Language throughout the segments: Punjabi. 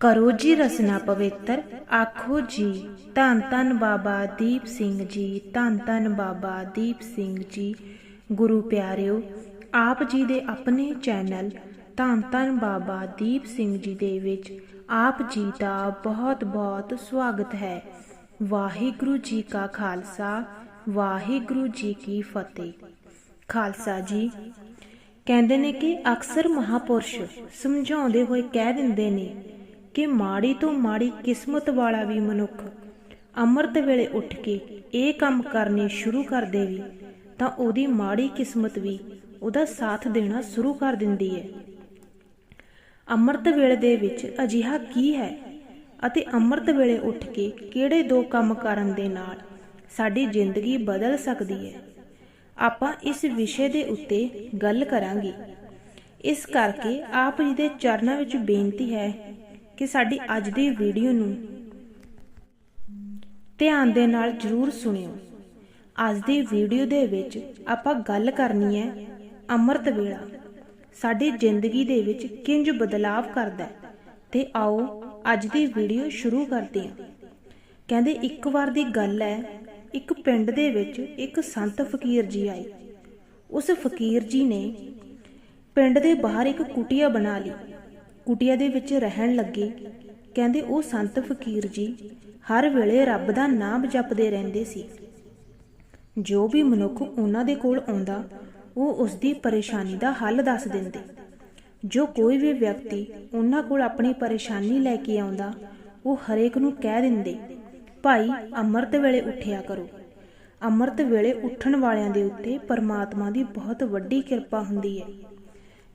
ਕਰੋ ਜੀ ਰਸਨਾ ਪਵਿੱਤਰ, ਆਖੋ ਜੀ, ਧੰਨ ਧੰਨ ਬਾਬਾ ਦੀਪ ਸਿੰਘ ਜੀ, ਧੰਨ ਧੰਨ ਬਾਬਾ ਦੀਪ ਸਿੰਘ ਜੀ। ਗੁਰੂ ਪਿਆਰਿਓ, ਆਪ ਜੀ ਦੇ ਆਪਣੇ ਚੈਨਲ ਧੰਨ ਧੰਨ ਬਾਬਾ ਦੀਪ ਸਿੰਘ ਜੀ ਦੇ ਵਿੱਚ ਆਪ ਜੀ ਦਾ ਬਹੁਤ ਬਹੁਤ ਸਵਾਗਤ ਹੈ। ਵਾਹਿਗੁਰੂ ਜੀ ਕਾ ਖਾਲਸਾ, ਵਾਹਿਗੁਰੂ ਜੀ ਕੀ ਫਤਿਹ। ਖਾਲਸਾ ਜੀ ਕਹਿੰਦੇ ਨੇ ਕਿ ਅਕਸਰ ਮਹਾਪੁਰਸ਼ ਸਮਝਾਉਂਦੇ ਹੋਏ ਕਹਿ ਦਿੰਦੇ ਨੇ ਕਿ ਮਾੜੀ ਤੋਂ ਮਾੜੀ ਕਿਸਮਤ ਵਾਲਾ ਵੀ ਮਨੁੱਖ ਅੰਮ੍ਰਿਤ ਵੇਲੇ ਉੱਠ ਕੇ ਇਹ ਕੰਮ ਕਰਨੇ ਸ਼ੁਰੂ ਕਰ ਦੇਵੇ, ਤਾਂ ਉਹਦੀ ਮਾੜੀ ਕਿਸਮਤ ਵੀ ਉਹਦਾ ਸਾਥ ਦੇਣਾ ਸ਼ੁਰੂ ਕਰ ਦਿੰਦੀ ਹੈ। ਅੰਮ੍ਰਿਤ ਵੇਲੇ ਦੇ ਵਿੱਚ ਅਜਿਹਾ ਕੀ ਹੈ ਅਤੇ ਅੰਮ੍ਰਿਤ ਵੇਲੇ ਉੱਠ ਕੇ ਕਿਹੜੇ ਦੋ ਕੰਮ ਕਰਨ ਦੇ ਨਾਲ ਸਾਡੀ ਜ਼ਿੰਦਗੀ ਬਦਲ ਸਕਦੀ ਹੈ? ਆਪਾਂ ਇਸ ਵਿਸ਼ੇ ਦੇ ਉੱਤੇ ਗੱਲ ਕਰਾਂਗੇ। ਇਸ ਕਰਕੇ ਆਪ ਜੀ ਦੇ ਚਰਨਾਂ ਵਿੱਚ ਬੇਨਤੀ ਹੈ ਕਿ ਸਾਡੀ ਅੱਜ ਦੀ ਵੀਡੀਓ ਨੂੰ ਧਿਆਨ ਦੇ ਨਾਲ ਜਰੂਰ ਸੁਣਿਓ। ਅੱਜ ਦੀ ਵੀਡੀਓ ਦੇ ਵਿੱਚ ਆਪਾਂ ਗੱਲ ਕਰਨੀ ਹੈ ਅੰਮ੍ਰਿਤ ਵੇਲਾ। ਸਾਡੀ ਜ਼ਿੰਦਗੀ ਦੇ ਵਿੱਚ ਕਿੰਜ ਬਦਲਾਵ ਕਰਦਾ ਹੈ? ਤੇ ਆਓ ਅੱਜ ਦੀ ਵੀਡੀਓ ਸ਼ੁਰੂ ਕਰਦੇ ਹਾਂ। ਕਹਿੰਦੇ ਇੱਕ ਵਾਰ ਦੀ ਗੱਲ ਹੈ ਇੱਕ ਪਿੰਡ ਦੇ ਵਿੱਚ ਇੱਕ ਸੰਤ ਫਕੀਰ ਜੀ ਆਏ। ਉਸ ਫਕੀਰ ਜੀ ਨੇ ਪਿੰਡ ਦੇ ਬਾਹਰ ਇੱਕ ਕੁਟੀਆ ਬਣਾ ਲਈ। ਕੁਟੀਆ ਦੇ ਵਿੱਚ ਰਹਿਣ ਲੱਗੇ। ਕਹਿੰਦੇ, ਉਹ ਸੰਤ ਫਕੀਰ ਜੀ ਹਰ ਵੇਲੇ ਰੱਬ ਦਾ ਨਾਮ ਜਪਦੇ ਰਹਿੰਦੇ ਸੀ। ਜੋ ਵੀ ਮਨੁੱਖ ਉਹਨਾਂ ਦੇ ਕੋਲ ਆਉਂਦਾ, ਉਹ ਉਸ ਦੀ ਪਰੇਸ਼ਾਨੀ ਦਾ ਹੱਲ ਦੱਸ ਦਿੰਦੇ। ਜੋ ਕੋਈ ਵੀ ਵਿਅਕਤੀ ਉਹਨਾਂ ਕੋਲ ਆਪਣੀ ਪਰੇਸ਼ਾਨੀ ਲੈ ਕੇ ਆਉਂਦਾ, ਉਹ ਹਰੇਕ ਨੂੰ ਕਹਿ ਦਿੰਦੇ। ਭਾਈ ਅੰਮ੍ਰਿਤ ਵੇਲੇ ਉੱਠਿਆ ਕਰੋ। ਅੰਮ੍ਰਿਤ ਵੇਲੇ ਉੱਠਣ ਵਾਲਿਆਂ ਦੇ ਉੱਤੇ ਪਰਮਾਤਮਾ ਦੀ ਬਹੁਤ ਵੱਡੀ ਕਿਰਪਾ ਹੁੰਦੀ ਹੈ।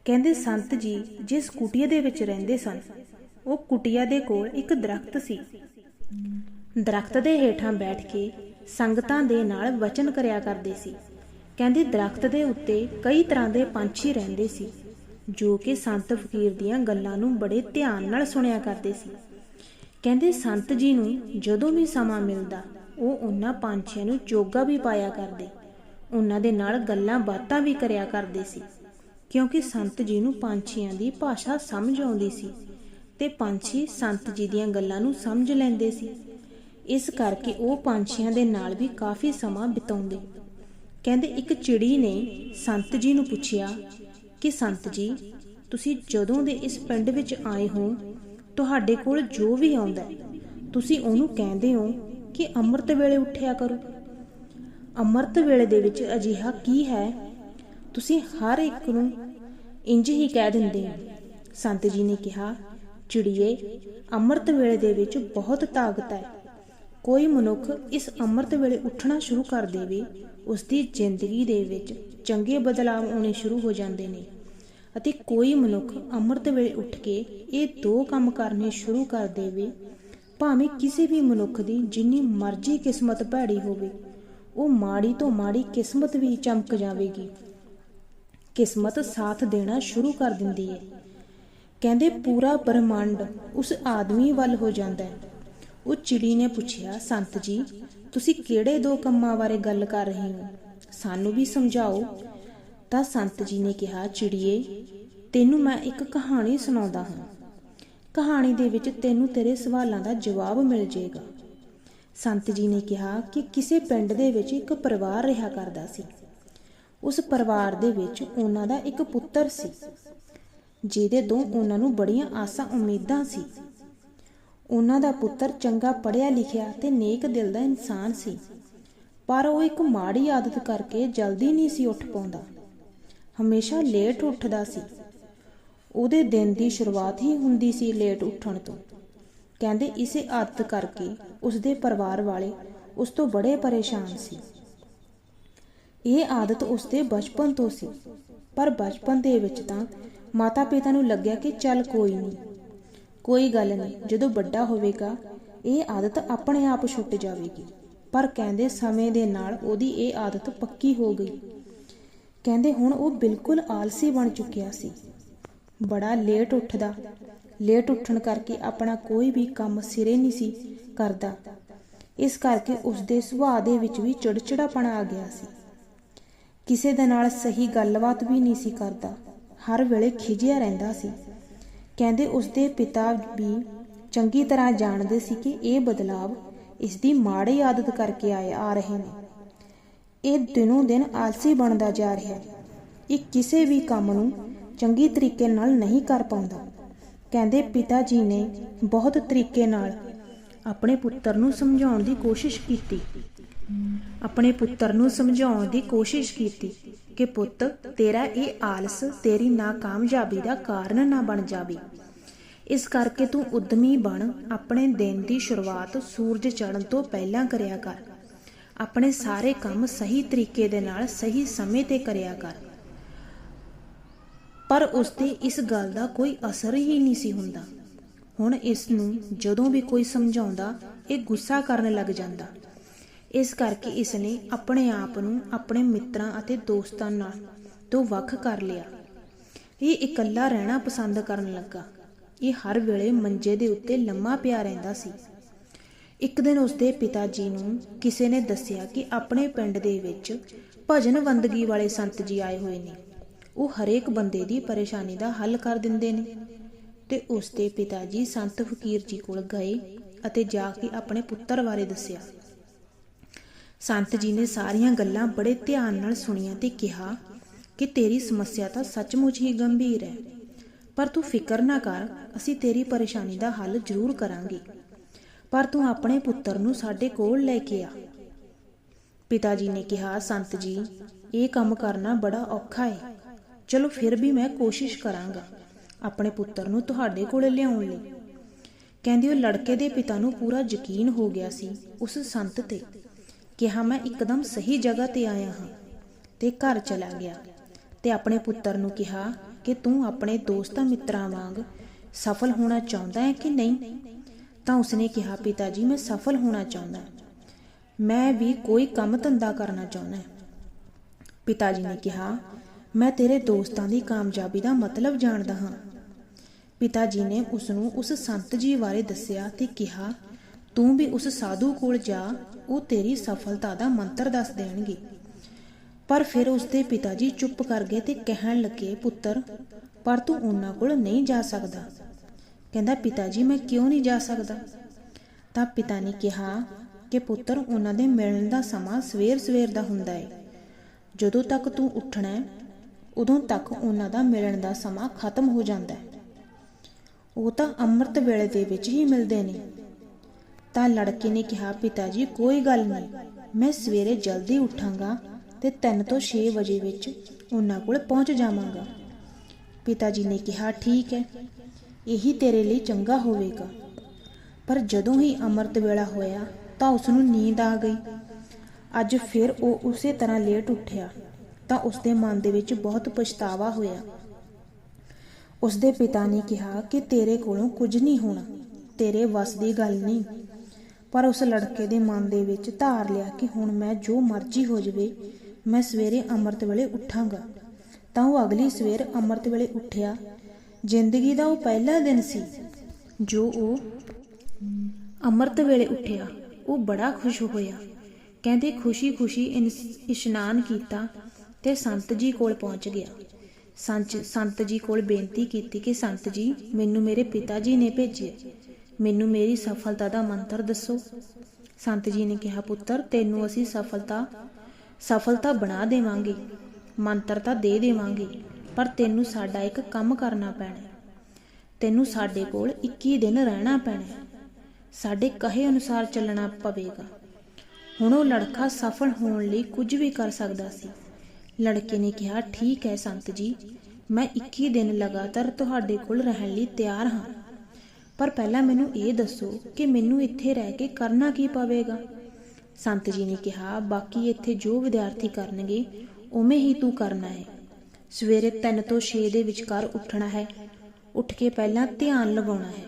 ਕਹਿੰਦੇ ਸੰਤ ਜੀ, ਜਿਸ ਕੁਟੀਆ ਦੇ ਵਿੱਚ ਰਹਿੰਦੇ ਸਨ, ਉਹ ਕੁਟੀਆ ਦੇ ਕੋਲ ਇੱਕ ਦਰਖਤ ਸੀ। ਦਰਖਤ ਦੇ ਹੇਠਾਂ ਬੈਠ ਕੇ ਸੰਗਤਾਂ ਦੇ ਨਾਲ ਵਚਨ ਕਰਿਆ ਕਰਦੇ ਸੀ। ਕਹਿੰਦੇ ਦਰਖਤ ਦੇ ਉੱਤੇ ਕਈ ਤਰ੍ਹਾਂ ਦੇ ਪੰਛੀ ਰਹਿੰਦੇ ਸੀ, ਜੋ ਕਿ ਸੰਤ ਫਕੀਰ ਦੀਆਂ ਗੱਲਾਂ ਨੂੰ ਬੜੇ ਧਿਆਨ ਨਾਲ ਸੁਣਿਆ ਕਰਦੇ ਸੀ। ਕਹਿੰਦੇ ਸੰਤ ਜੀ ਨੂੰ ਜਦੋਂ ਵੀ ਸਮਾਂ ਮਿਲਦਾ, ਉਹ ਉਹਨਾਂ ਪੰਛੀਆਂ ਨੂੰ ਚੋਗਾ ਵੀ ਪਾਇਆ ਕਰਦੇ। ਉਹਨਾਂ ਦੇ ਨਾਲ ਗੱਲਾਂ ਬਾਤਾਂ ਵੀ ਕਰਿਆ ਕਰਦੇ ਸੀ, ਕਿਉਂਕਿ ਸੰਤ ਜੀ ਨੂੰ ਪੰਛੀਆਂ ਦੀ ਭਾਸ਼ਾ ਸਮਝ ਆਉਂਦੀ ਸੀ ਤੇ ਪੰਛੀ ਸੰਤ ਜੀ ਦੀਆਂ ਗੱਲਾਂ ਨੂੰ ਸਮਝ ਲੈਂਦੇ ਸੀ। ਇਸ ਕਰਕੇ ਉਹ ਪੰਛੀਆਂ ਦੇ ਨਾਲ ਵੀ ਕਾਫੀ ਸਮਾਂ ਬਿਤਾਉਂਦੇ। ਕਹਿੰਦੇ ਇੱਕ ਚਿੜੀ ਨੇ ਸੰਤ ਜੀ ਨੂੰ ਪੁੱਛਿਆ ਕਿ, ਸੰਤ ਜੀ, ਤੁਸੀਂ ਜਦੋਂ ਦੇ ਇਸ ਪਿੰਡ ਵਿੱਚ ਆਏ ਹੋ ਤੁਹਾਡੇ ਕੋਲ ਜੋ ਵੀ ਆਉਂਦਾ ਤੁਸੀਂ ਉਹਨੂੰ ਕਹਿੰਦੇ ਹੋ ਕਿ ਅੰਮ੍ਰਿਤ ਵੇਲੇ ਉੱਠਿਆ ਕਰੋ। ਅੰਮ੍ਰਿਤ ਵੇਲੇ ਦੇ ਵਿੱਚ ਅਜਿਹਾ ਕੀ ਹੈ? ਤੁਸੀਂ ਹਰ ਇੱਕ ਨੂੰ ਇੰਜ ਹੀ ਕਹਿ ਦਿੰਦੇ ਹੋ। ਸੰਤ ਜੀ ਨੇ ਕਿਹਾ, ਚਿੜੀਏ, ਅੰਮ੍ਰਿਤ ਵੇਲੇ ਦੇ ਵਿੱਚ ਬਹੁਤ ਤਾਕਤ ਹੈ। ਕੋਈ ਮਨੁੱਖ ਇਸ ਅੰਮ੍ਰਿਤ ਵੇਲੇ ਉੱਠਣਾ ਸ਼ੁਰੂ ਕਰ ਦੇਵੇ ਉਸ ਦੀ ਜ਼ਿੰਦਗੀ ਦੇ ਵਿੱਚ ਚੰਗੇ ਬਦਲਾਅ ਆਉਣੇ ਸ਼ੁਰੂ ਹੋ ਜਾਂਦੇ ਨੇ। ਅਤੇ ਕੋਈ ਮਨੁੱਖ ਅੰਮ੍ਰਿਤ ਵੇਲੇ ਉੱਠ ਕੇ ਇਹ ਦੋ ਕੰਮ ਕਰਨੇ ਸ਼ੁਰੂ ਕਰ ਦੇਵੇ, ਭਾਵੇਂ ਕਿਸੇ ਵੀ ਮਨੁੱਖ ਦੀ ਜਿੰਨੀ ਮਰਜ਼ੀ ਕਿਸਮਤ ਭੈੜੀ ਹੋਵੇ, ਉਹ ਮਾੜੀ ਤੋਂ ਮਾੜੀ ਕਿਸਮਤ ਵੀ ਚਮਕ ਜਾਵੇਗੀ। ਕਿਸਮਤ ਸਾਥ ਦੇਣਾ ਸ਼ੁਰੂ ਕਰ ਦਿੰਦੀ ਹੈ ਕਹਿੰਦੇ ਪੂਰਾ ਬ੍ਰਹਮੰਡ ਉਸ ਆਦਮੀ ਵੱਲ ਹੋ ਜਾਂਦਾ ਹੈ। ਉਹ ਚਿੜੀ ਨੇ ਪੁੱਛਿਆ, ਸੰਤ ਜੀ, ਤੁਸੀਂ ਕਿਹੜੇ ਦੋ ਕੰਮਾਂ ਬਾਰੇ ਗੱਲ ਕਰ ਰਹੇ ਹੋ? ਸਾਨੂੰ ਵੀ ਸਮਝਾਓ। ਤਾਂ ਸੰਤ ਜੀ ਨੇ ਕਿਹਾ, ਚਿੜੀਏ, ਤੈਨੂੰ ਮੈਂ ਇੱਕ ਕਹਾਣੀ ਸੁਣਾਉਂਦਾ ਹਾਂ। ਕਹਾਣੀ ਦੇ ਵਿੱਚ ਤੈਨੂੰ ਤੇਰੇ ਸਵਾਲਾਂ ਦਾ ਜਵਾਬ ਮਿਲ ਜਾਏਗਾ। ਸੰਤ ਜੀ ਨੇ ਕਿਹਾ ਕਿ ਕਿਸੇ ਪਿੰਡ ਦੇ ਵਿੱਚ ਇੱਕ ਪਰਿਵਾਰ ਰਿਹਾ ਕਰਦਾ ਸੀ। ਉਸ ਪਰਿਵਾਰ ਦੇ ਵਿੱਚ ਉਹਨਾਂ ਦਾ ਇੱਕ ਪੁੱਤਰ ਸੀ, ਜਿਹਦੇ ਤੋਂ ਉਹਨਾਂ ਨੂੰ ਬੜੀਆਂ ਆਸਾਂ ਉਮੀਦਾਂ ਸੀ। ਉਹਨਾਂ ਦਾ ਪੁੱਤਰ ਚੰਗਾ ਪੜ੍ਹਿਆ ਲਿਖਿਆ ਤੇ ਨੇਕ ਦਿਲ ਦਾ ਇਨਸਾਨ ਸੀ, ਪਰ ਉਹ ਇੱਕ ਮਾੜੀ ਆਦਤ ਕਰਕੇ ਜਲਦੀ ਨਹੀਂ ਸੀ ਉੱਠ ਪਾਉਂਦਾ। ਹਮੇਸ਼ਾ ਲੇਟ ਉੱਠਦਾ ਸੀ। ਉਹਦੇ ਦਿਨ ਦੀ ਸ਼ੁਰੂਆਤ ਹੀ ਹੁੰਦੀ ਸੀ ਲੇਟ ਉੱਠਣ ਤੋਂ। ਕਹਿੰਦੇ ਇਸੇ ਆਦਤ ਕਰਕੇ ਉਸਦੇ ਪਰਿਵਾਰ ਵਾਲੇ ਉਸ ਤੋਂ ਬੜੇ ਪਰੇਸ਼ਾਨ ਸੀ। ਇਹ ਆਦਤ ਉਸਦੇ ਬਚਪਨ ਤੋਂ ਸੀ। ਪਰ ਬਚਪਨ ਦੇ ਵਿੱਚ ਤਾਂ ਮਾਤਾ ਪਿਤਾ ਨੂੰ ਲੱਗਿਆ ਕਿ ਚੱਲ ਕੋਈ ਨਹੀਂ ਕੋਈ ਗੱਲ ਨਹੀਂ ਜਦੋਂ ਵੱਡਾ ਹੋਵੇਗਾ, ਇਹ ਆਦਤ ਆਪਣੇ ਆਪ ਛੁੱਟ ਜਾਵੇਗੀ। ਪਰ ਕਹਿੰਦੇ ਸਮੇਂ ਦੇ ਨਾਲ ਉਹਦੀ ਇਹ ਆਦਤ ਪੱਕੀ ਹੋ ਗਈ। ਕਹਿੰਦੇ ਹੁਣ ਉਹ ਬਿਲਕੁਲ ਆਲਸੀ ਬਣ ਚੁੱਕਿਆ ਸੀ। ਬੜਾ ਲੇਟ ਉੱਠਦਾ। ਲੇਟ ਉੱਠਣ ਕਰਕੇ ਆਪਣਾ ਕੋਈ ਵੀ ਕੰਮ ਸਿਰੇ ਨਹੀਂ ਸੀ ਕਰਦਾ। ਇਸ ਕਰਕੇ ਉਸ ਦੇ ਸੁਭਾਅ ਦੇ ਵਿੱਚ ਵੀ ਚਿੜਚਿੜਾਪਣ ਆ ਗਿਆ ਸੀ। ਕਿਸੇ ਦੇ ਨਾਲ ਸਹੀ ਗੱਲਬਾਤ ਵੀ ਨਹੀਂ ਸੀ ਕਰਦਾ। ਹਰ ਵੇਲੇ ਖਿਜਿਆ ਰਹਿੰਦਾ ਸੀ। ਕਹਿੰਦੇ ਉਸਦੇ ਪਿਤਾ ਵੀ ਚੰਗੀ ਤਰ੍ਹਾਂ ਜਾਣਦੇ ਸੀ ਕਿ ਇਹ ਬਦਲਾਵ ਇਸ ਦੀ ਮਾੜੀ ਆਦਤ ਕਰਕੇ ਆਏ ਆ ਰਹੇ ਨੇ। ਇਹ ਦਿਨੋਂ ਦਿਨ ਆਲਸੀ ਬਣਦਾ ਜਾ ਰਿਹਾ ਹੈ। ਇਹ ਕਿਸੇ ਵੀ ਕੰਮ ਨੂੰ ਚੰਗੀ ਤਰੀਕੇ ਨਾਲ ਨਹੀਂ ਕਰ ਪਾਉਂਦਾ। ਕਹਿੰਦੇ ਪਿਤਾ ਜੀ ਨੇ ਬਹੁਤ ਤਰੀਕੇ ਨਾਲ ਆਪਣੇ ਪੁੱਤਰ ਨੂੰ ਸਮਝਾਉਣ ਦੀ ਕੋਸ਼ਿਸ਼ ਕੀਤੀ। ਆਪਣੇ ਪੁੱਤਰ ਨੂੰ ਸਮਝਾਉਣ ਦੀ ਕੋਸ਼ਿਸ਼ ਕੀਤੀ ਕਿ ਪੁੱਤ, ਤੇਰਾ ਇਹ ਆਲਸ ਤੇਰੀ ਨਾਕਾਮਯਾਬੀ ਦਾ ਕਾਰਨ ਨਾ ਬਣ ਜਾਵੇ। ਇਸ ਕਰਕੇ ਤੂੰ ਉਦਮੀ ਬਣ, ਆਪਣੇ ਦਿਨ ਦੀ ਸ਼ੁਰੂਆਤ ਸੂਰਜ ਚੜ੍ਹਨ ਤੋਂ ਪਹਿਲਾਂ ਕਰਿਆ ਕਰ। ਆਪਣੇ ਸਾਰੇ ਕੰਮ ਸਹੀ ਤਰੀਕੇ ਦੇ ਨਾਲ ਸਹੀ ਸਮੇਂ ਤੇ ਕਰਿਆ ਕਰ। ਪਰ ਉਸ ਤੇ ਇਸ ਗੱਲ ਦਾ ਕੋਈ ਅਸਰ ਹੀ ਨਹੀਂ ਸੀ ਹੁੰਦਾ। ਹੁਣ ਇਸ ਨੂੰ ਜਦੋਂ ਵੀ ਕੋਈ ਸਮਝਾਉਂਦਾ, ਇਹ ਗੁੱਸਾ ਕਰਨ ਲੱਗ ਜਾਂਦਾ। ਇਸ ਕਰਕੇ ਇਸ ਨੇ ਆਪਣੇ ਆਪ ਨੂੰ ਆਪਣੇ ਮਿੱਤਰਾਂ ਅਤੇ ਦੋਸਤਾਂ ਨਾਲ ਤੋਂ ਵੱਖ ਕਰ ਲਿਆ। ਇਹ ਇਕੱਲਾ ਰਹਿਣਾ ਪਸੰਦ ਕਰਨ ਲੱਗਾ। ਇਹ ਹਰ ਵੇਲੇ ਮੰਜੇ ਦੇ ਉੱਤੇ ਲੰਮਾ ਪਿਆ ਰਹਿੰਦਾ ਸੀ। ਇੱਕ ਦਿਨ ਉਸਦੇ ਪਿਤਾ ਜੀ ਨੂੰ ਕਿਸੇ ਨੇ ਦੱਸਿਆ ਕਿ ਆਪਣੇ ਪਿੰਡ ਦੇ ਵਿੱਚ ਭਜਨ ਬੰਦਗੀ ਵਾਲੇ ਸੰਤ ਜੀ ਆਏ ਹੋਏ ਨੇ। ਉਹ ਹਰੇਕ ਬੰਦੇ ਦੀ ਪਰੇਸ਼ਾਨੀ ਦਾ ਹੱਲ ਕਰ ਦਿੰਦੇ ਨੇ। ਤੇ ਉਸਦੇ ਪਿਤਾ ਜੀ ਸੰਤ ਫਕੀਰ ਜੀ ਕੋਲ ਗਏ ਅਤੇ ਜਾ ਕੇ ਆਪਣੇ ਪੁੱਤਰ ਬਾਰੇ ਦੱਸਿਆ। ਸੰਤ ਜੀ ਨੇ ਸਾਰੀਆਂ ਗੱਲਾਂ ਬੜੇ ਧਿਆਨ ਨਾਲ ਸੁਣੀਆਂ ਤੇ ਕਿਹਾ ਕਿ ਤੇਰੀ ਸਮੱਸਿਆ ਤਾਂ ਸੱਚਮੁੱਚ ਹੀ ਗੰਭੀਰ ਹੈ। ਪਰ ਤੂੰ ਫਿਕਰ ਨਾ ਕਰ, ਅਸੀਂ ਤੇਰੀ ਪਰੇਸ਼ਾਨੀ ਦਾ ਹੱਲ ਜ਼ਰੂਰ ਕਰਾਂਗੇ। ਪਰ ਤੂੰ ਆਪਣੇ ਪੁੱਤਰ ਨੂੰ ਸਾਡੇ ਕੋਲ ਲੈ ਕੇ ਆ। ਪਿਤਾ ਜੀ ਨੇ ਕਿਹਾ, ਸੰਤ ਜੀ, ਇਹ ਕੰਮ ਕਰਨਾ ਬੜਾ ਔਖਾ ਹੈ ਚਲੋ ਫਿਰ ਵੀ ਮੈਂ ਕੋਸ਼ਿਸ਼ ਕਰਾਂਗਾ ਆਪਣੇ ਪੁੱਤਰ ਨੂੰ ਤੁਹਾਡੇ ਕੋਲੇ ਲਿਆਉਣ ਲਈ। ਕਹਿੰਦੀ ਉਹ ਲੜਕੇ ਦੇ ਪਿਤਾ ਨੂੰ ਪੂਰਾ ਯਕੀਨ ਹੋ ਗਿਆ ਸੀ ਉਸ ਸੰਤ ਤੇ। ਕਿਹਾ, ਮੈਂ ਇੱਕਦਮ ਸਹੀ ਜਗ੍ਹਾ ਤੇ ਆਇਆ ਹਾਂ ਤੇ ਘਰ ਚਲਾ ਗਿਆ ਤੇ ਆਪਣੇ ਪੁੱਤਰ ਨੂੰ ਕਿਹਾ ਕਿ ਤੂੰ ਆਪਣੇ ਦੋਸਤਾਂ ਮਿੱਤਰਾਂ ਵਾਂਗ ਸਫਲ ਹੋਣਾ ਚਾਹੁੰਦਾ ਹੈ ਕਿ ਨਹੀਂ? ਤਾਂ ਉਸਨੇ ਕਿਹਾ, ਪਿਤਾ ਜੀ, ਮੈਂ ਸਫਲ ਹੋਣਾ ਚਾਹੁੰਦਾ ਮੈਂ ਵੀ ਕੋਈ ਕੰਮ ਧੰਦਾ ਕਰਨਾ ਚਾਹੁੰਦਾ ਪਿਤਾ ਜੀ ਨੇ ਕਿਹਾ, ਮੈਂ ਤੇਰੇ ਦੋਸਤਾਂ ਦੀ ਕਾਮਯਾਬੀ ਦਾ ਮਤਲਬ ਜਾਣਦਾ ਹਾਂ। ਪਿਤਾ ਜੀ ਨੇ ਉਸ ਨੂੰ ਉਸ ਸੰਤ ਜੀ ਬਾਰੇ ਦੱਸਿਆ ਤੇ ਕਿਹਾ, ਤੂੰ ਵੀ ਉਸ ਸਾਧੂ ਕੋਲ ਜਾ, ਉਹ ਤੇਰੀ ਸਫਲਤਾ ਦਾ ਮੰਤਰ ਦੱਸ ਦੇਣਗੇ। ਪਰ ਫਿਰ ਉਸਦੇ ਪਿਤਾ ਜੀ ਚੁੱਪ ਕਰ ਗਏ ਤੇ ਕਹਿਣ ਲੱਗੇ, ਪੁੱਤਰ, ਪਰ ਤੂੰ ਉਹਨਾਂ ਕੋਲ ਨਹੀਂ ਜਾ ਸਕਦਾ। ਕਹਿੰਦਾ ਪਿਤਾ ਜੀ ਮੈਂ ਕਿਉਂ ਨਹੀਂ ਜਾ ਸਕਦਾ? ਤਾਂ ਪਿਤਾ ਨੇ ਕਿਹਾ ਕਿ ਪੁੱਤਰ, ਉਹਨਾਂ ਦੇ ਮਿਲਣ ਦਾ ਸਮਾਂ ਸਵੇਰ ਸਵੇਰ ਦਾ ਹੁੰਦਾ ਹੈ ਜਦੋਂ ਤੱਕ ਤੂੰ ਉੱਠਣਾ ਹੈ ਉਦੋਂ ਤੱਕ ਉਹਨਾਂ ਦਾ ਮਿਲਣ ਦਾ ਸਮਾਂ ਖਤਮ ਹੋ ਜਾਂਦਾ ਹੈ ਉਹ ਤਾਂ ਅੰਮ੍ਰਿਤ ਵੇਲੇ ਦੇ ਵਿੱਚ ਹੀ ਮਿਲਦੇ ਨੇ। ਤਾਂ ਲੜਕੇ ਨੇ ਕਿਹਾ ਪਿਤਾ ਜੀ ਕੋਈ ਗੱਲ ਨਹੀਂ, ਮੈਂ ਸਵੇਰੇ ਜਲਦੀ ਉੱਠਾਂਗਾ ਤੇ 3 ਤੋਂ 6 ਵਜੇ ਵਿੱਚ ਉਹਨਾਂ ਕੋਲ ਪਹੁੰਚ ਜਾਵਾਂਗਾ। ਪਿਤਾ ਜੀ ਨੇ ਕਿਹਾ, ਠੀਕ ਹੈ ਇਹੀ ਤੇਰੇ ਲਈ ਚੰਗਾ ਹੋਵੇਗਾ। ਪਰ ਜਦੋਂ ਹੀ ਅੰਮ੍ਰਿਤ ਵੇਲਾ ਹੋਇਆ ਤਾਂ ਉਸ ਨੂੰ ਨੀਂਦ ਆ ਗਈ। ਅੱਜ ਫਿਰ ਉਹ ਉਸੇ ਤਰ੍ਹਾਂ ਲੇਟ ਉੱਠਿਆ ਤਾਂ ਉਸਦੇ ਮਨ ਦੇ ਵਿੱਚ ਬਹੁਤ ਪਛਤਾਵਾ ਹੋਇਆ। ਉਸਦੇ ਪਿਤਾ ਨੇ ਕਿਹਾ ਕਿ ਤੇਰੇ ਕੋਲੋਂ ਕੁਝ ਨਹੀਂ ਹੋਣਾ, ਤੇਰੇ ਵਸ ਦੀ ਗੱਲ ਨਹੀਂ। ਪਰ ਉਸ ਲੜਕੇ ਦੇ ਮਨ ਦੇ ਵਿੱਚ ਧਾਰ ਲਿਆ ਕਿ ਹੁਣ ਮੈਂ ਜੋ ਮਰਜ਼ੀ ਹੋ ਜਾਵੇ, ਮੈਂ ਸਵੇਰੇ ਅੰਮ੍ਰਿਤ ਵੇਲੇ ਉੱਠਾਂਗਾ। ਤਾਂ ਉਹ ਅਗਲੀ ਸਵੇਰ ਅੰਮ੍ਰਿਤ ਵੇਲੇ ਉੱਠਿਆ ਜ਼ਿੰਦਗੀ ਦਾ ਉਹ ਪਹਿਲਾ ਦਿਨ ਸੀ, ਜੋ ਉਹ ਅੰਮ੍ਰਿਤ ਵੇਲੇ ਉੱਠਿਆ। ਉਹ ਬੜਾ ਖੁਸ਼ ਹੋਇਆ। ਕਹਿੰਦੇ ਖੁਸ਼ੀ-ਖੁਸ਼ੀ ਇਸ਼ਨਾਨ ਕੀਤਾ ਤੇ ਸੰਤ ਜੀ ਕੋਲ ਪਹੁੰਚ ਗਿਆ। ਸੰਚ, ਸੰਤ ਜੀ ਕੋਲ ਬੇਨਤੀ ਕੀਤੀ ਕਿ ਸੰਤ ਜੀ, ਮੈਨੂੰ ਮੇਰੇ ਪਿਤਾ ਜੀ ਨੇ ਭੇਜਿਆ। ਮੈਨੂੰ ਮੇਰੀ ਸਫਲਤਾ ਦਾ ਮੰਤਰ ਦੱਸੋ। ਸੰਤ ਜੀ ਨੇ ਕਿਹਾ, ਪੁੱਤਰ, ਤੈਨੂੰ ਅਸੀਂ ਸਫਲਤਾ ਸਫਲਤਾ ਬਣਾ ਦੇਵਾਂਗੇ। ਮੰਤਰ ਤਾਂ ਦੇ ਦੇਵਾਂਗੇ। ਪਰ ਤੈਨੂੰ ਸਾਡਾ ਇੱਕ ਕੰਮ ਕਰਨਾ ਪੈਣਾ ਤੈਨੂੰ ਸਾਡੇ ਕੋਲ 21 ਦਿਨ ਰਹਿਣਾ ਪੈਣਾ ਸਾਡੇ ਕਹੇ ਅਨੁਸਾਰ ਚੱਲਣਾ ਪਵੇਗਾ। ਹੁਣ ਉਹ ਲੜਕਾ ਸਫਲ ਹੋਣ ਲਈ ਕੁਝ ਵੀ ਕਰ ਸਕਦਾ ਸੀ। ਲੜਕੇ ਨੇ ਕਿਹਾ, ਠੀਕ ਹੈ ਸੰਤ ਜੀ, ਮੈਂ 21 ਦਿਨ ਲਗਾਤਾਰ ਤੁਹਾਡੇ ਕੋਲ ਰਹਿਣ ਲਈ ਤਿਆਰ ਹਾਂ। ਪਰ ਪਹਿਲਾਂ ਮੈਨੂੰ ਇਹ ਦੱਸੋ ਕਿ ਮੈਨੂੰ ਇੱਥੇ ਰਹਿ ਕੇ ਕਰਨਾ ਕੀ ਪਵੇਗਾ? ਸੰਤ ਜੀ ਨੇ ਕਿਹਾ, ਬਾਕੀ ਇੱਥੇ ਜੋ ਵਿਦਿਆਰਥੀ ਕਰਨਗੇ, ਉਵੇਂ ਹੀ ਤੂੰ ਕਰਨਾ ਹੈ। ਸਵੇਰੇ 3 ਤੋਂ 6 ਦੇ ਵਿਚਕਾਰ ਉੱਠਣਾ ਹੈ। ਉੱਠ ਕੇ ਪਹਿਲਾਂ ਧਿਆਨ ਲਗਾਉਣਾ ਹੈ।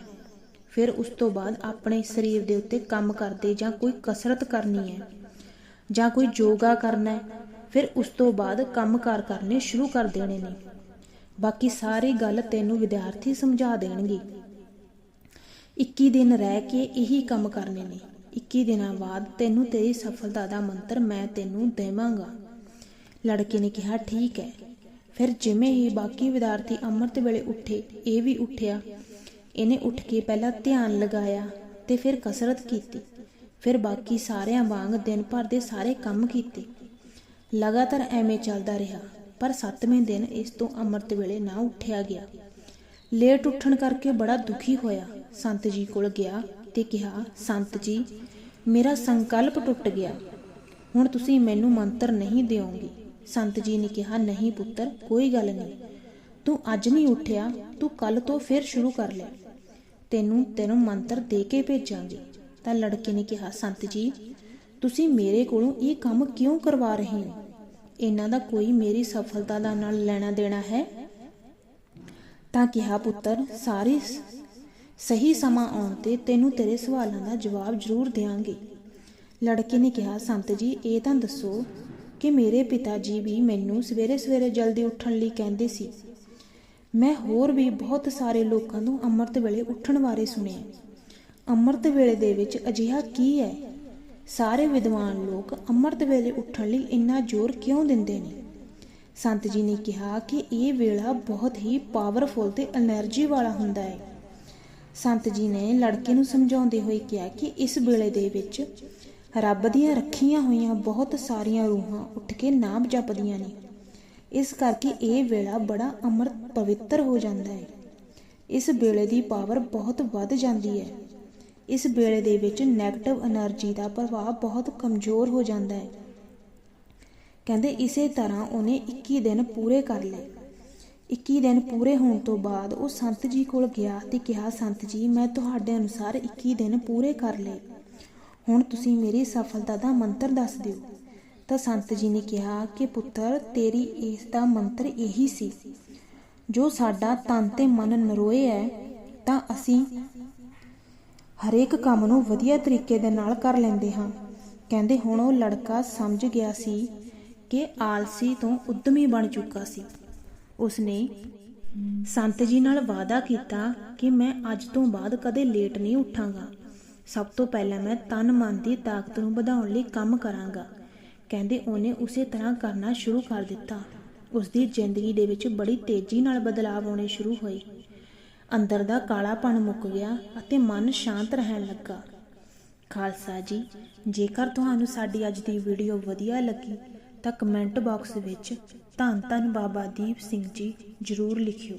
ਫਿਰ ਉਸ ਤੋਂ ਬਾਅਦ ਆਪਣੇ ਸਰੀਰ ਦੇ ਉੱਤੇ ਕੰਮ ਕਰਦੇ ਜਾਂ ਕੋਈ ਕਸਰਤ ਕਰਨੀ ਹੈ ਜਾਂ ਕੋਈ ਯੋਗਾ ਕਰਨਾ ਹੈ, ਫਿਰ ਉਸ ਤੋਂ ਬਾਅਦ ਕੰਮਕਾਰ ਕਰਨੇ ਸ਼ੁਰੂ ਕਰ ਦੇਣੇ ਨੇ। ਬਾਕੀ ਸਾਰੀ ਗੱਲ ਤੈਨੂੰ ਵਿਦਿਆਰਥੀ ਸਮਝਾ ਦੇਣਗੇ। 21 ਦਿਨ ਰਹਿ ਕੇ ਇਹੀ ਕੰਮ ਕਰਨੇ ਨੇ। 21 ਦਿਨਾਂ ਬਾਅਦ ਤੈਨੂੰ ਤੇਰੀ ਸਫਲਤਾ ਦਾ ਮੰਤਰ ਮੈਂ ਤੈਨੂੰ ਦੇਵਾਂਗਾ। ਲੜਕੇ ਨੇ ਕਿਹਾ, ਠੀਕ ਹੈ। ਫਿਰ ਜਿਵੇਂ ਹੀ ਬਾਕੀ ਵਿਦਿਆਰਥੀ ਅੰਮ੍ਰਿਤ ਵੇਲੇ ਉੱਠੇ, ਇਹ ਵੀ ਉੱਠਿਆ। ਇਹਨੇ ਉੱਠ ਕੇ ਪਹਿਲਾਂ ਧਿਆਨ ਲਗਾਇਆ ਤੇ ਫਿਰ ਕਸਰਤ ਕੀਤੀ। ਫਿਰ ਬਾਕੀ ਸਾਰਿਆਂ ਵਾਂਗ ਦਿਨ ਭਰ ਦੇ ਸਾਰੇ ਕੰਮ ਕੀਤੇ। ਲਗਾਤਾਰ ਐਵੇਂ ਚੱਲਦਾ ਰਿਹਾ, ਪਰ 7ਵੇਂ ਦਿਨ ਇਸ ਤੋਂ ਅੰਮ੍ਰਿਤ ਵੇਲੇ ਨਾ ਉੱਠਿਆ ਗਿਆ। ਲੇਟ ਉੱਠਣ ਕਰਕੇ ਬੜਾ ਦੁਖੀ ਹੋਇਆ। ਸੰਤ ਜੀ ਕੋਲ ਗਿਆ ਤੇ ਕਿਹਾ, ਸੰਤ ਜੀ, ਮੇਰਾ ਸੰਕਲਪ ਟੁੱਟ ਗਿਆ। ਹੁਣ ਤੁਸੀਂ ਮੈਨੂੰ ਮੰਤਰ ਨਹੀਂ ਦਿਓਗੇ। ਸੰਤ ਜੀ ਨੇ ਕਿਹਾ, ਨਹੀਂ ਪੁੱਤਰ, ਕੋਈ ਗੱਲ ਨਹੀਂ। ਤੂੰ ਅੱਜ ਨਹੀਂ ਉੱਠਿਆ, ਤੂੰ ਕੱਲ ਤੋਂ ਫਿਰ ਸ਼ੁਰੂ ਕਰ ਲੈ। ਤੈਨੂੰ ਤੈਨੂੰ ਮੰਤਰ ਦੇ ਕੇ ਭੇਜਾਂਗੇ। ਤਾਂ ਲੜਕੇ ਨੇ ਕਿਹਾ, ਸੰਤ ਜੀ, ਤੁਸੀਂ ਮੇਰੇ ਕੋਲੋਂ ਇਹ ਕੰਮ ਕਿਉਂ ਕਰਵਾ ਰਹੇ ਹੋ? ਇਹਨਾਂ ਦਾ ਕੋਈ ਮੇਰੀ ਸਫਲਤਾ ਦਾ ਨਾਲ ਲੈਣਾ ਦੇਣਾ ਹੈ? ਤਾਂ ਕਿਹਾ, ਪੁੱਤਰ, ਸਾਰੇ ਸਹੀ ਸਮਾਂ ਆਉਣ ਤੇ ਤੈਨੂੰ ਤੇਰੇ ਸਵਾਲਾਂ ਦਾ ਜਵਾਬ ਜ਼ਰੂਰ ਦੇਵਾਂਗੇ ਲੜਕੇ ਨੇ ਕਿਹਾ, ਸੰਤ ਜੀ, ਇਹ ਤਾਂ ਦੱਸੋ ਕਿ ਮੇਰੇ ਪਿਤਾ ਜੀ ਵੀ ਮੈਨੂੰ ਸਵੇਰੇ-ਸਵੇਰੇ ਜਲਦੀ ਉੱਠਣ ਲਈ ਕਹਿੰਦੇ ਸੀ। ਮੈਂ ਹੋਰ ਵੀ ਬਹੁਤ ਸਾਰੇ ਲੋਕਾਂ ਤੋਂ ਅੰਮ੍ਰਿਤ ਵੇਲੇ ਉੱਠਣ ਬਾਰੇ ਸੁਣਿਆ। ਅੰਮ੍ਰਿਤ ਵੇਲੇ ਦੇ ਵਿੱਚ ਅਜਿਹਾ ਕੀ ਹੈ? ਸਾਰੇ ਵਿਦਵਾਨ ਲੋਕ ਅੰਮ੍ਰਿਤ ਵੇਲੇ ਉੱਠਣ ਲਈ ਇੰਨਾ ਜ਼ੋਰ ਕਿਉਂ ਦਿੰਦੇ ਨੇ? ਸੰਤ ਜੀ ਨੇ ਕਿਹਾ ਕਿ ਇਹ ਵੇਲਾ ਬਹੁਤ ਹੀ ਪਾਵਰਫੁਲ ਤੇ એનર્ਜੀ ਵਾਲਾ ਹੁੰਦਾ ਹੈ। ਸੰਤ ਜੀ ਨੇ ਲੜਕੇ ਨੂੰ ਸਮਝਾਉਂਦੇ ਹੋਏ ਕਿਹਾ ਕਿ ਇਸ ਵੇਲੇ ਦੇ ਵਿੱਚ ਰੱਬ ਦੀਆਂ ਰੱਖੀਆਂ ਹੋਈਆਂ ਬਹੁਤ ਸਾਰੀਆਂ ਰੂਹਾਂ ਉੱਠ ਕੇ ਨਾਮ ਜਪਦੀਆਂ ਨੇ। ਇਸ ਕਰਕੇ ਇਹ ਵੇਲਾ ਬੜਾ ਅਮਰਤ ਪਵਿੱਤਰ ਹੋ ਜਾਂਦਾ ਹੈ। ਇਸ ਵੇਲੇ ਦੀ ਪਾਵਰ ਬਹੁਤ ਵੱਧ ਜਾਂਦੀ ਹੈ। ਇਸ ਵੇਲੇ ਦੇ ਵਿੱਚ ਨੈਗੇਟਿਵ એનર્ਜੀ ਦਾ ਪ੍ਰਭਾਵ ਬਹੁਤ ਕਮਜ਼ੋਰ ਹੋ ਜਾਂਦਾ ਹੈ। ਕਹਿੰਦੇ ਇਸੇ ਤਰ੍ਹਾਂ ਉਹਨੇ 21 ਦਿਨ ਪੂਰੇ ਕਰ ਲਏ। 21 ਦਿਨ ਪੂਰੇ ਹੋਣ ਤੋਂ ਬਾਅਦ ਉਹ ਸੰਤ ਜੀ ਕੋਲ ਗਿਆ ਤੇ ਕਿਹਾ, ਸੰਤ ਜੀ, ਮੈਂ ਤੁਹਾਡੇ ਅਨੁਸਾਰ 21 ਦਿਨ ਪੂਰੇ ਕਰ ਲਏ। ਹੁਣ ਤੁਸੀਂ ਮੇਰੀ ਸਫਲਤਾ ਦਾ ਮੰਤਰ ਦੱਸ ਦਿਓ। ਤਾਂ ਸੰਤ ਜੀ ਨੇ ਕਿਹਾ ਕਿ ਪੁੱਤਰ, ਤੇਰੀ ਇਸ ਦਾ ਮੰਤਰ ਇਹੀ ਸੀ। ਜੋ ਸਾਡਾ ਤਨ ਤੇ ਮਨ ਨਰੋਏ ਹੈ, ਤਾਂ ਅਸੀਂ ਹਰੇਕ ਕੰਮ ਨੂੰ ਵਧੀਆ ਤਰੀਕੇ ਦੇ ਨਾਲ ਕਰ ਲੈਂਦੇ ਹਾਂ। ਕਹਿੰਦੇ ਹੁਣ ਉਹ ਲੜਕਾ ਸਮਝ ਗਿਆ ਸੀ ਕਿ ਆਲਸੀ ਤੋਂ ਉਦਮੀ ਬਣ ਚੁੱਕਾ ਸੀ। ਉਸਨੇ ਸੰਤ ਜੀ ਨਾਲ ਵਾਅਦਾ ਕੀਤਾ ਕਿ ਮੈਂ ਅੱਜ ਤੋਂ ਬਾਅਦ ਕਦੇ ਲੇਟ ਨਹੀਂ ਉੱਠਾਂਗਾ। ਸਭ ਤੋਂ ਪਹਿਲਾਂ ਮੈਂ ਤਨ ਮਨ ਦੀ ਤਾਕਤ ਨੂੰ ਵਧਾਉਣ ਲਈ ਕੰਮ ਕਰਾਂਗਾ। ਕਹਿੰਦੇ ਉਹਨੇ ਉਸੇ ਤਰ੍ਹਾਂ ਕਰਨਾ ਸ਼ੁਰੂ ਕਰ ਦਿੱਤਾ। ਉਸ ਦੀ ਜ਼ਿੰਦਗੀ ਦੇ ਵਿੱਚ ਬੜੀ ਤੇਜ਼ੀ ਨਾਲ ਬਦਲਾਅ ਆਉਣੇ ਸ਼ੁਰੂ ਹੋਏ। ਅੰਦਰ ਦਾ ਕਾਲਾਪਣ ਮੁੱਕ ਗਿਆ ਅਤੇ ਮਨ ਸ਼ਾਂਤ ਰਹਿਣ ਲੱਗਾ। ਖਾਲਸਾ ਜੀ, ਜੇਕਰ ਤੁਹਾਨੂੰ ਸਾਡੀ ਅੱਜ ਦੀ ਵੀਡੀਓ ਵਧੀਆ ਲੱਗੀ, ਤਾਂ ਕਮੈਂਟ ਬਾਕਸ ਵਿੱਚ ਧੰਨ ਧੰਨ ਬਾਬਾ ਦੀਪ ਸਿੰਘ ਜੀ ਜ਼ਰੂਰ ਲਿਖਿਓ।